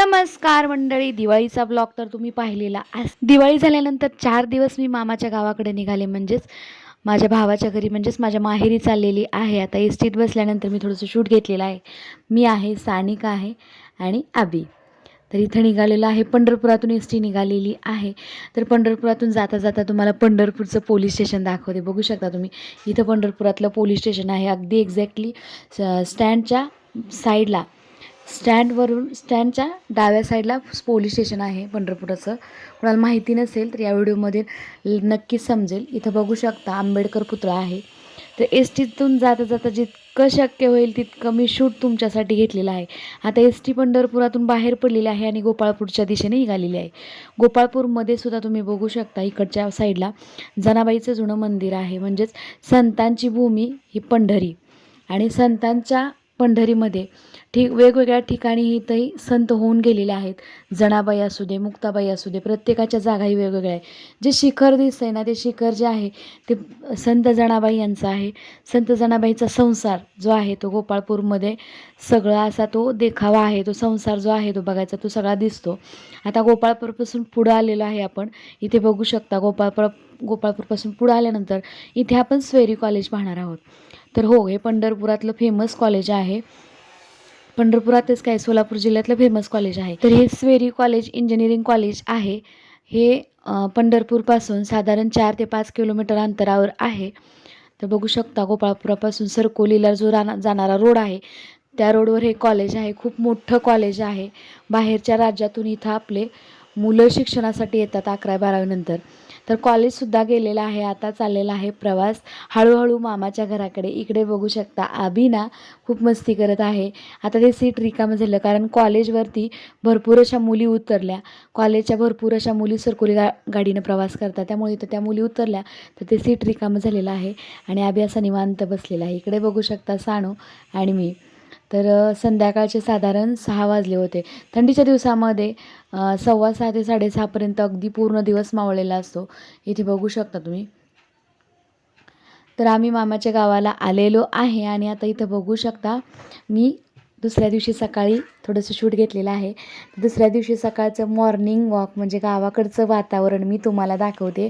नमस्कार मंडळी दिवाळीचा ब्लॉग तर तुम्ही पाहिलेला आज दिवाळी झाल्यानंतर चार दिवस मी मामाच्या गावाकडे निघाले म्हणजेच माझ्या भावाच्या घरी म्हणजेच माझ्या माहेरी चाललेली आहे. आता एस टीत बसल्यानंतर मी थोडंसं शूट घेतलेलं आहे. मी आहे सानिका आहे आणि आबी तर इथं निघालेलं आहे पंढरपुरातून एस टी निघालेली आहे. तर पंढरपुरातून जाता जाता तुम्हाला पंढरपूरचं पोलीस स्टेशन दाखवते. बघू शकता तुम्ही इथं पंढरपुरातलं पोलीस स्टेशन आहे. अगदी एक्झॅक्टली स्टँडच्या साईडला स्टँडवरून स्टँडच्या डाव्या साईडला पोलीस स्टेशन आहे पंढरपुराचं. कोणाला माहिती नसेल तर या व्हिडिओमध्ये नक्कीच समजेल. इथं बघू शकता आंबेडकर पुतळा आहे. तर एस टीतून जाता जाता जितकं शक्य होईल तितकं मी शूट तुमच्यासाठी घेतलेलं आहे. आता एस टी पंढरपुरातून बाहेर पडलेली आहे आणि गोपाळपूरच्या दिशेने निघालेली आहे. गोपाळपूरमध्ये सुद्धा तुम्ही बघू शकता इकडच्या साईडला जनाबाईचं जुनं मंदिर आहे. म्हणजेच संतांची भूमी ही पंढरी. आणि संतांच्या पंढरीमध्ये. ठीक वेगवेगळ्या ठिकाणी इथंही संत होऊन गेलेले आहेत. जणाबाई असू दे मुक्ताबाई असू दे प्रत्येकाच्या जागाही वेगवेगळ्या आहे जे शिखर दिसतं आहे ना ते शिखर जे आहे ते संत जणाबाई यांचं आहे. संत जणाबाईचा संसार जो आहे तो गोपाळपूरमध्ये सगळा असा तो देखावा आहे तो संसार जो आहे तो बघायचा तो सगळा दिसतो. आता गोपाळपूरपासून पुढं आलेलो आहे आपण. इथे बघू शकता गोपाळपूर गोपाळपूरपासून पुढं आल्यानंतर इथे आपण स्वेरी कॉलेज पाहणार आहोत. तर हो हे पंढरपुरातलं फेमस कॉलेज आहे. पंढरपुरातच काय सोलापूर जिल्ह्यातलं फेमस कॉलेज आहे. तर हे स्वेरी कॉलेज इंजिनिअरिंग कॉलेज आहे. हे पंढरपूरपासून साधारण चार ते पाच किलोमीटर अंतरावर आहे. तर बघू शकता गोपाळपुरापासून सरकोलीला जो राना जाणारा रोड आहे त्या रोडवर हे कॉलेज आहे. खूप मोठं कॉलेज आहे. बाहेरच्या राज्यातून इथं आपले मुलं शिक्षणासाठी येतात अकरा बारावीनंतर तर कॉलेजसुद्धा गेलेलं आहे आता चाललेला आहे प्रवास. हळूहळू मामाच्या घराकडे इकडे बघू शकता. आबी ना खूप मस्ती करत आहे. आता ते सीट रिकामं झालं कारण कॉलेजवरती भरपूर अशा मुली उतरल्या. कॉलेजच्या भरपूर अशा मुली सरकुली गा गाडीनं प्रवास करतात. त्यामुळे इथं त्या मुली उतरल्या तर ते सीट रिकामं झालेलं आहे. आणि आबी असा निवांत बसलेला आहे. इकडे बघू शकता साणू आणि मी. तर संध्याकाळचे साधारण सहा वाजले होते. थंडीच्या दिवसामध्ये सव्वा सहा ते साडेसहापर्यंत अगदी पूर्ण दिवस मावळलेला असतो. इथे बघू शकता तुम्ही. तर आम्ही मामाच्या गावाला आलेलो आहे आणि आता इथं बघू शकता मी दुसऱ्या दिवशी सकाळी थोडंसं शूट घेतलेलं आहे. दुसऱ्या दिवशी सकाळचं मॉर्निंग वॉक म्हणजे गावाकडचं वातावरण मी तुम्हाला दाखवते.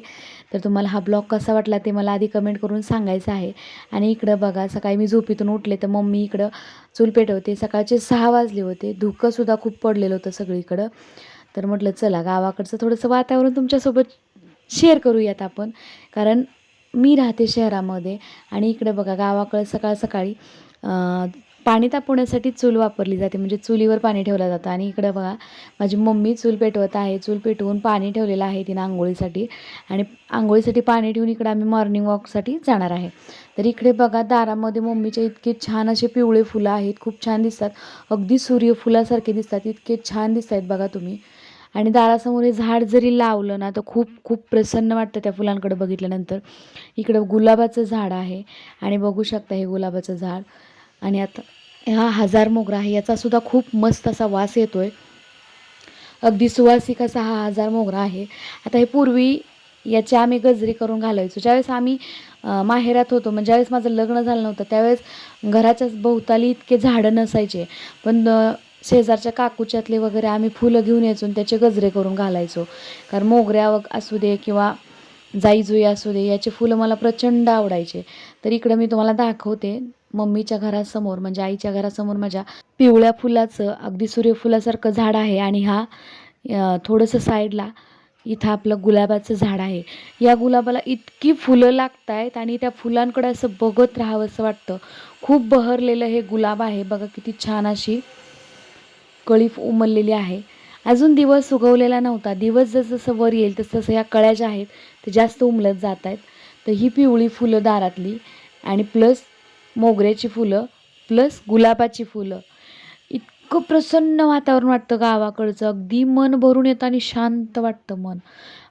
तर तुम्हाला हा ब्लॉग कसा वाटला ते मला आधी कमेंट करून सांगायचं आहे. आणि इकडं बघा सकाळी मी झोपीतून उठले तर मम्मी इकडं चूल पेटवते. सकाळचे सहा वाजले होते. धुकंसुद्धा खूप पडलेलं होतं सगळीकडं. तर म्हटलं चला गावाकडचं थोडंसं वातावरण तुमच्यासोबत शेअर करूयात आपण. कारण मी राहते शहरामध्ये आणि इकडं बघा गावाकडं सकाळ सकाळी पाणी तापवण्यासाठी चूल वापरली जाते. म्हणजे चुलीवर पाणी ठेवलं जातं. आणि इकडं बघा माझी मम्मी चूल पेटवत आहे. चूल पेटवून पाणी ठेवलेलं आहे तिनं आंघोळीसाठी. आणि आंघोळीसाठी पाणी ठेवून इकडं आम्ही मॉर्निंग वॉकसाठी जाणार आहे. तर इकडे बघा दारामध्ये मम्मीचे इतके छान असे पिवळे फुलं आहेत. खूप छान दिसतात. अगदी सूर्यफुलासारखे दिसतात. इतके छान दिसत आहेत बघा तुम्ही. आणि दारासमोर हे झाड जरी लावलं ना तर खूप खूप प्रसन्न वाटतं त्या फुलांकडे बघितल्यानंतर. इकडं गुलाबाचं झाड आहे. आणि बघू शकता हे गुलाबाचं झाड. आणि आता हा हजार मोगरा आहे याचासुद्धा खूप मस्त असा वास येतो आहे अगदी सुवासिक असा हा हजार मोगरा आहे. आता हे पूर्वी याची आम्ही गजरी करून घालायचो. ज्यावेळेस आम्ही माहेरात होतो म्हणजे ज्यावेळेस माझं लग्न झालं नव्हतं त्यावेळेस घराच्या भोवताली इतके झाडं नसायचे. पण शेजारच्या काकूच्यातले वगैरे आम्ही फुलं घेऊन यायचो आणि त्याचे गजरे करून घालायचो. कारण मोगऱ्या वग असू दे किंवा जाईजुई असू दे याचे फुलं मला प्रचंड आवडायचे. तर इकडं मी तुम्हाला दाखवते. मम्मीच्या घरासमोर म्हणजे आईच्या घरासमोर माझ्या पिवळ्या फुलाचं अगदी सूर्यफुलासारखं झाड आहे आणि हा थोडंसं साईडला इथं आपलं गुलाबाचं झाड आहे. या गुलाबाला इतकी फुलं लागत आहेत आणि त्या फुलांकडे असं बघत राहावं असं वाटतं. खूप बहरलेलं हे गुलाब आहे. बघा किती छान अशी कळीफ उमललेली आहे. अजून दिवस उगवलेला नव्हता. दिवस जसं जसं वर येईल तसं तसं या कळ्या ज्या आहेत ते जास्त उमलत जात आहेत तर ही पिवळी फुलं दारातली आणि प्लस मोगऱ्याची फुलं प्लस गुलाबाची फुलं. इतकं प्रसन्न वातावरण वाटतं गावाकडचं. अगदी मन भरून येतं आणि शांत वाटतं मन.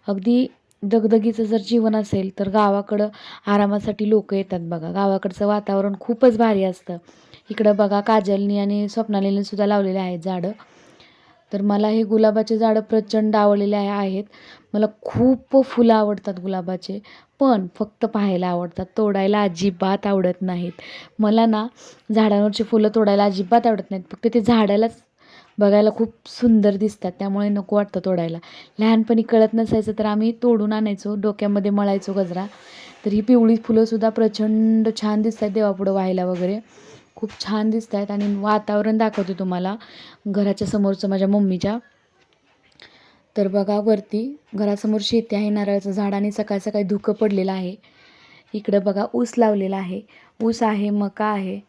अगदी दगदगीचं जर जीवन असेल तर गावाकडं आरामासाठी लोक येतात बघा. गावाकडचं वातावरण खूपच भारी असतं. इकडं बघा काजलनी आणि स्वप्नालीने सुद्धा लावलेले आहेत झाडं. तर मला हे गुलाबाचे झाडं प्रचंड आवडलेले आहे आहेत. मला खूप फुलं आवडतात गुलाबाचे पण फक्त पाहायला आवडतात. तोडायला अजिबात आवडत नाहीत. मला ना झाडांवरची फुलं तोडायला अजिबात आवडत नाहीत. फक्त ते झाडालाच बघायला खूप सुंदर दिसतात. त्यामुळे नको वाटतं तोडायला. लहानपणी कळत नसायचं तर आम्ही तोडून आणायचो डोक्यामध्ये मळायचो गजरा. तर ही पिवळी फुलंसुद्धा प्रचंड छान दिसतात देवापुढं व्हायला वगैरे. खूप छान दिसत आहेत आणि वातावरण दाखवते तुम्हाला घराच्या समोरचं माझ्या मम्मीच्या. तर बघा वरती घरासमोर शेती आहे नारळाचं झाड आणि सकाळ सकाळी धुकं पडलेलं आहे. इकडं बघा ऊस लावलेला आहे. ऊस आहे मका आहे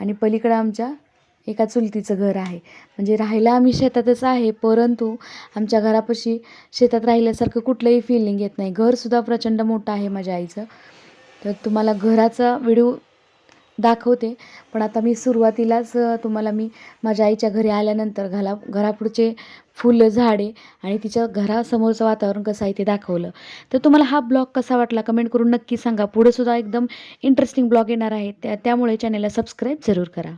आणि पलीकडं आमच्या एका चुलतीचं घर आहे. म्हणजे राहायला आम्ही शेतातच आहे परंतु आमच्या घरापाशी शेतात राहिल्यासारखं कुठलंही फिलिंग येत नाही. घरसुद्धा प्रचंड मोठं आहे माझ्या आईचं. तर तुम्हाला घराचा व्हिडिओ दाखवते. पण आता मी सुरुवातीलाच तुम्हाला मी माझ्या आईच्या घरी आल्यानंतर घाला घरापुढचे फुलं झाडे आणि तिच्या घरासमोरचं वातावरण कसं आहे ते दाखवलं. तर तुम्हाला हा ब्लॉग कसा वाटला कमेंट करून नक्की सांगा. पुढेसुद्धा एकदम इंटरेस्टिंग ब्लॉग येणार आहे त्या त्यामुळे चॅनलला सबस्क्राईब जरूर करा.